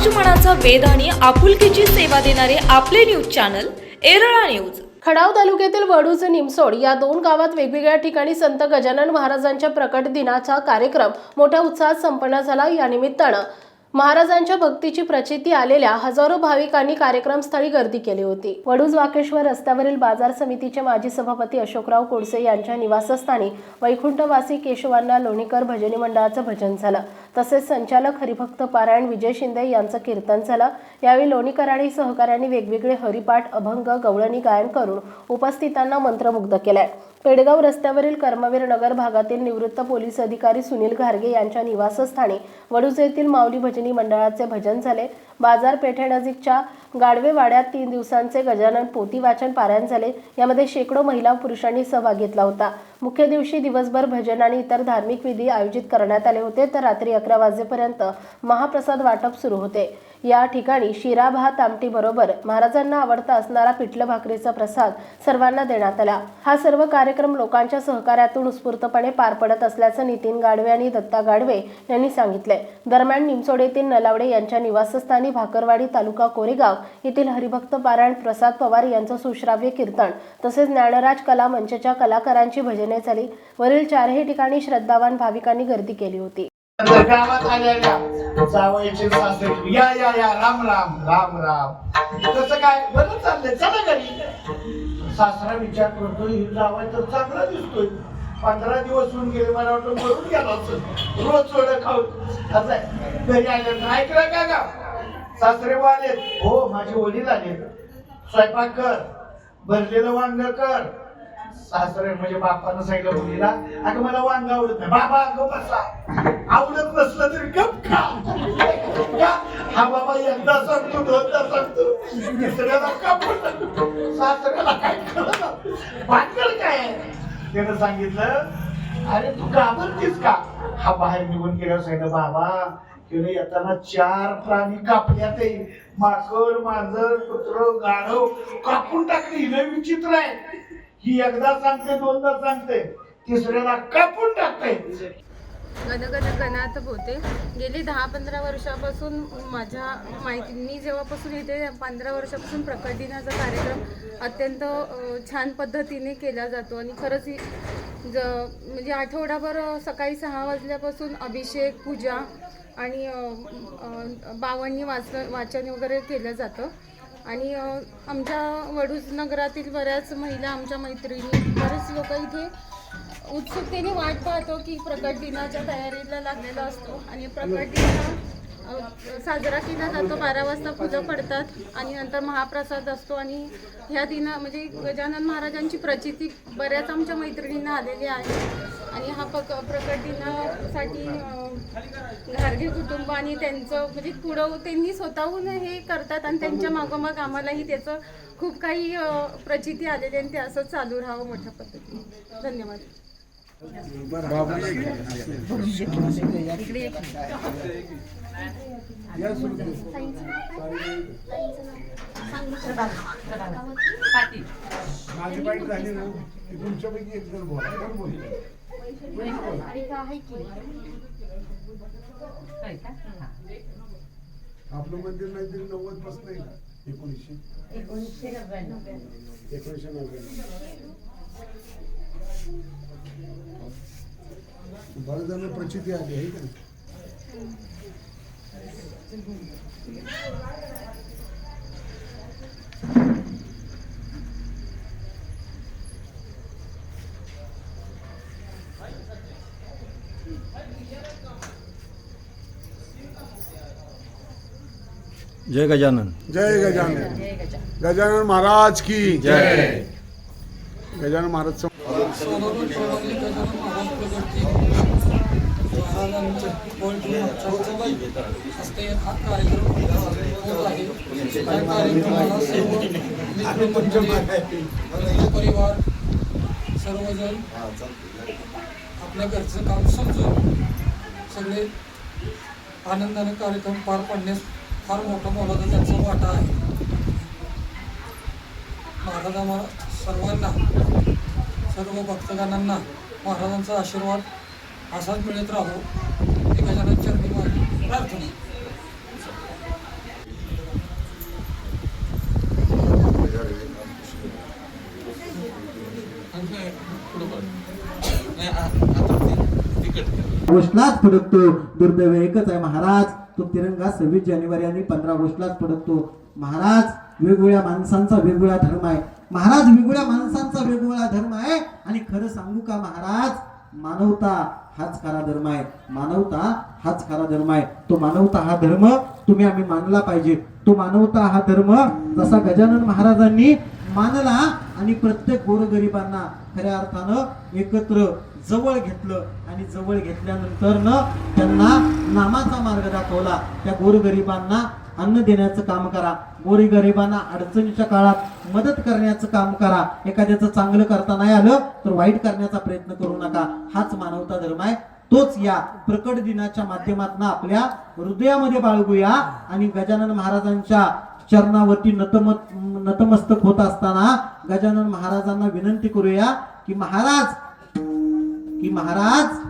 समाज मनाचा आणि आपुलकीची सेवा देणारे आपले news channel Erala news. Khatav तालुक्यातील वडूज निमसोड या दोन गावात वेगवेगळ्या ठिकाणी संत गजानन महाराजांच्या प्रकट दिनाचा कार्यक्रम मोठ्या उत्साहात संपन्न झाला. या निमित्तानं महाराजांच्या भक्तीची प्रचिती आलेल्या हजारो भाविकांनी कार्यक्रमस्थळी गर्दी केली होती. वडूज वाकेश्वर रस्त्यावरील बाजार समितीचे माजी सभापती अशोकराव कोडसे यांच्या निवासस्थानी वैकुंठवासी केशवांना लोणीकर भजनी मंडळाचं भजन झालं. तसेच संचालक हरिभक्त पारायण विजय शिंदे यांचं कीर्तन झालं. यावेळी लोणीकर आणि सहकाऱ्यांनी वेगवेगळे हरिपाठ अभंग गवळणी गायन करून उपस्थितांना मंत्रमुग्ध केलाय. पेडगाव रस्त्यावरील कर्मवीर नगर भागातील निवृत्त पोलीस अधिकारी सुनील घारगे यांच्या निवासस्थानी वडूज येथील माऊली भजन मंडळाचे भजन झाले. बाजारपेठेनजीकच्या गाडवे वाड्यात तीन दिवसांचे गजानन पोती वाचन पारायण झाले. यामध्ये शेकडो महिला पुरुषांनी सहभाग घेतला होता. मुख्य दिवशी दिवसभर भजन आणि इतर धार्मिक विधी आयोजित करण्यात आले होते तर रात्री अकरा वाजेपर्यंत महाप्रसाद वाटप सुरू होते. या ठिकाणी शिरा भात आमटी बरोबर महाराजांना आवडता असणारा पिठलं भाकरीचा प्रसाद सर्वांना देण्यात आला. हा सर्व कार्यक्रम लोकांच्या सहकार्यातून उत्स्फूर्तपणे पार पडत असल्याचं नितीन गाडवे आणि दत्ता गाडवे यांनी सांगितले दरम्यान निमसोड येथील नलावडे यांच्या निवासस्थानी भाकरवाडी तालुका कोरेगाव येथील हरिभक्त पारायण प्रसाद पवार यांचं सुश्राव्य कीर्तन तसेच ज्ञानराज कला मंचच्या कलाकारांची भजन झाली वरील चारही ठिकाणी श्रद्धावान भाविकांनी गर्दी केली होती. गावात आलेल्या जावयाचे सासरे या या या राम राम राम राम. तसं काय? बरं चाललंय. चला घरी. सासरा विचार करतोय ही जावाय तर चांगला दिसतोय. पंधरा दिवस होऊन गेले मला वाटतं मरून गेला असं. रोज थोडं खाऊन. असं घरी आलं ऐकलं का का सासरे आलेत हो माझे वडील आले. स्वयंपाक कर. भरलेलं वांग कर. सासरे म्हणजे बापानं सांगितलं मुलीला अगं मला वांग आवडत नाही. बाबा अगं बसा. आवडत नसलं तरी गप का? हा बाबा एकदा सांगतो दोनदा सांगतो. तिसऱ्याला कापड सासऱ्याला काय कळलं? भांडण काय त्यानं सांगितलं अरे तू घाबरतीस का? हा बाहेर निघून गेल्यावर सांगितलं बाबा तिने येताना चार प्राणी कापल्यात माकड मांजर कुत्र गाढव कापून टाकली. लय विचित्र आहे. ही एकदा सांगते दोनदा सांगते. तिसऱ्याला कापून टाकते. गणगण गणात होते. गेली दहा पंधरा वर्षापासून माझ्या माहिती मी जेव्हापासून इथे पंधरा वर्षापासून प्रकट दिनाचा कार्यक्रम अत्यंत छान पद्धतीने केला जातो. आणि खरंच ही ज म्हणजे आठवडाभर सकाळी सहा वाजल्यापासून अभिषेक पूजा आणि बावांनी वाच वाचन वगैरे केलं जातं. आणि आमच्या वडूज नगरातील बऱ्याच महिला आमच्या मैत्रिणी बरेच लोक इथे उत्सुकतेने वाट पाहतो की प्रकट दिनाच्या तयारीला लागलेला असतो. आणि प्रकट दिना साजरा केला जातो. बारा वाजता फुलं पडतात आणि नंतर महाप्रसाद असतो. आणि ह्या दिना म्हणजे गजानन महाराजांची प्रचिती बऱ्याच आमच्या मैत्रिणींना आलेली आहे. आणि हा पक प्रकट दिनासाठी घारगे कुटुंब आणि त्यांचं म्हणजे पुढं त्यांनी स्वतःहून हे करतात आणि त्यांच्या मागोमाग आम्हालाही त्याचं खूप काही प्रचिती आलेली आणि ते असं चालू राहावं मोठ्या पद्धतीने. धन्यवाद. तुमच्यापैकी एक जण बोला कोण बोलतो आपलं मंदिर नाही तरी नव्वदपासून नाही का एकोणीसशे एकोणीसशे नव्याण्णव. बरं जण प्रचिती आली आहे का? जय गजानन। जय गजानन। गजानन। महाराज की जय। गजानन महाराज असते हा कार्यक्रम होत आहे या कार्यक्रमाला सर्व मित्रमंडळी, परिवार सर्वजण आपल्या घरचं काम समजून सगळे आनंदाने कार्यक्रम पार पाडण्यास फार मोठा मोलाचा त्यांचा वाटा आहे. महाराज आम्हाला सर्वांना सर्व भक्तगणांना महाराजांचा आशीर्वाद असाच मिळत राहू एका जणांच्या प्रार्थना. गोष्टलाच फडकतो दुर्दैव एकच आहे महाराज. तो तिरंगा सव्वीस जानेवारी आणि पंधरा गोष्टलाच फडकतो महाराज वेगवेगळ्या माणसांचा वेगवेगळा धर्म आहे. महाराज वेगवेगळ्या माणसांचा वेगवेगळा धर्म आहे. आणि खरं सांगू का महाराज? मानवता हाच खरा धर्म आहे. मानवता हाच खरा धर्म आहे. तो मानवता हा धर्म तुम्ही आम्ही मानला पाहिजे. तो मानवता हा धर्म जसा गजानन महाराजांनी मानला आणि प्रत्येक गोरगरिबांना खऱ्या अर्थानं एकत्र जवळ घेतलं आणि जवळ घेतल्यानंतर न त्यांना नामाचा मार्ग दाखवला. त्या गोरगरिबांना अन्न देण्याचं काम करा. गोरी गरिबांना अडचणीच्या काळात मदत करण्याचं काम करा. एखाद्याचं चांगलं करता नाही आलं तर वाईट करण्याचा प्रयत्न करू नका. हाच मानवता धर्म आहे. तोच या प्रकट दिनाच्या माध्यमातून आपल्या हृदयामध्ये बाळगूया आणि गजानन महाराजांच्या चरणावरती नतम नतमस्तक होत असताना गजानन महाराजांना विनंती करूया की महाराज की महाराज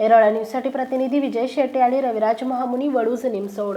एरळा न्यूजसाठी प्रतिनिधी विजय शेट्टी आणि रविराज महामुनी वडूज निमसोड.